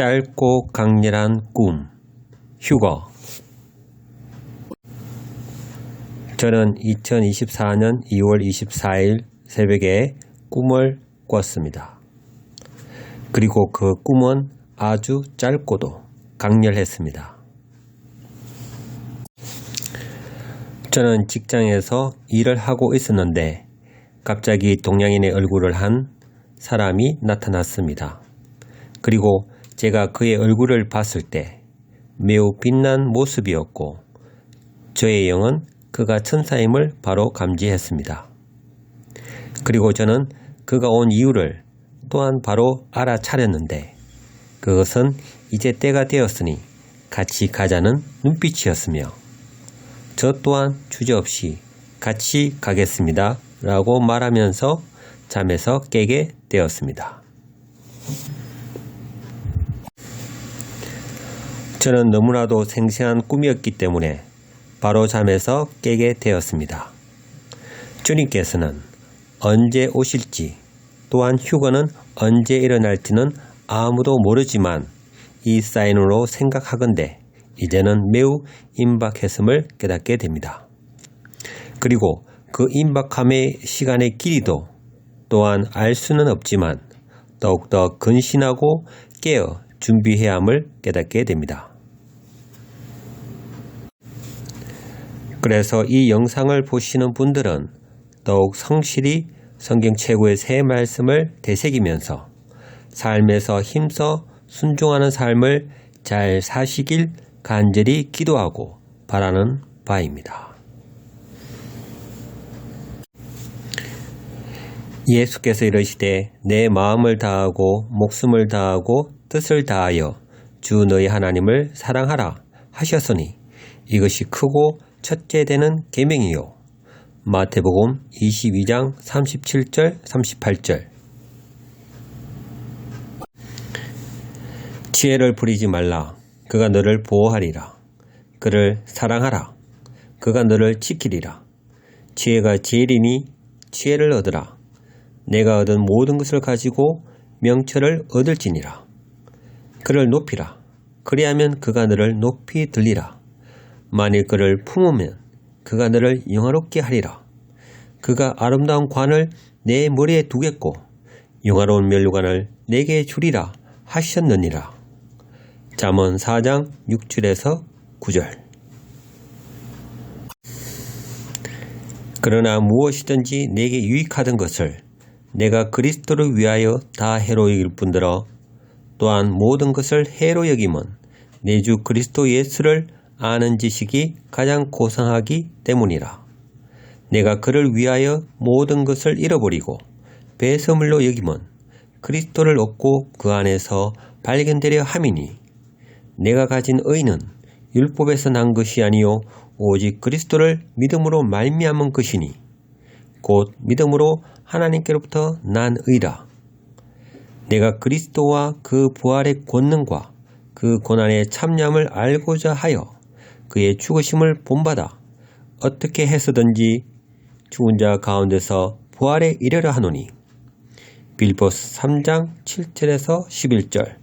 짧고 강렬한 꿈, 휴거. 저는 2024년 2월 24일 새벽에 꿈을 꿨습니다. 그리고 그 꿈은 아주 짧고도 강렬했습니다. 저는 직장에서 일을 하고 있었는데 갑자기 동양인의 얼굴을 한 사람이 나타났습니다. 그리고 제가 그의 얼굴을 봤을 때 매우 빛난 모습이었고 저의 영은 그가 천사임을 바로 감지했습니다. 그리고 저는 그가 온 이유를 또한 바로 알아차렸는데 그것은 이제 때가 되었으니 같이 가자는 눈빛이었으며 저 또한 주저없이 같이 가겠습니다. 라고 말하면서 잠에서 깨게 되었습니다. 저는 너무나도 생생한 꿈이었기 때문에 바로 잠에서 깨게 되었습니다. 주님께서는 언제 오실지 또한 휴거는 언제 일어날지는 아무도 모르지만 이 사인으로 생각하건대 이제는 매우 임박했음을 깨닫게 됩니다. 그리고 그 임박함의 시간의 길이도 또한 알 수는 없지만 더욱더 근신하고 깨어 준비해야 함을 깨닫게 됩니다. 그래서 이 영상을 보시는 분들은 더욱 성실히 성경 최고의 새 말씀을 되새기면서 삶에서 힘써 순종하는 삶을 잘 사시길 간절히 기도하고 바라는 바입니다. 예수께서 이르시되 내 마음을 다하고 목숨을 다하고 뜻을 다하여 주 너희 하나님을 사랑하라 하셨으니 이것이 크고 첫째 되는 계명이요. 마태복음 22장 37절 38절. 지혜를 부리지 말라. 그가 너를 보호하리라. 그를 사랑하라. 그가 너를 지키리라. 지혜가 지혜리니 지혜를 얻으라. 내가 얻은 모든 것을 가지고 명철을 얻을지니라. 그를 높이라. 그리하면 그가 너를 높이 들리라 만일 그를 품으면 그가 너를 영화롭게 하리라. 그가 아름다운 관을 내 머리에 두겠고 영화로운 멸류관을 내게 주리라 하셨느니라. 잠언 4장 6절에서 9절 그러나 무엇이든지 내게 유익하던 것을 내가 그리스도를 위하여 다 해로 여길 뿐더러 또한 모든 것을 해로 여김은 내 주 그리스도 예수를 아는 지식이 가장 고상하기 때문이라. 내가 그를 위하여 모든 것을 잃어버리고 배설물로 여김은 그리스도를 얻고 그 안에서 발견되려 함이니 내가 가진 의는 율법에서 난 것이 아니요 오직 그리스도를 믿음으로 말미암은 것이니 곧 믿음으로 하나님께로부터 난 의라. 내가 그리스도와 그 부활의 권능과 그 고난의 참념을 알고자 하여 그의 죽으심을 본받아 어떻게 해서든지 죽은 자 가운데서 부활에 이르려 하노니. 빌보스 3장 7절에서 11절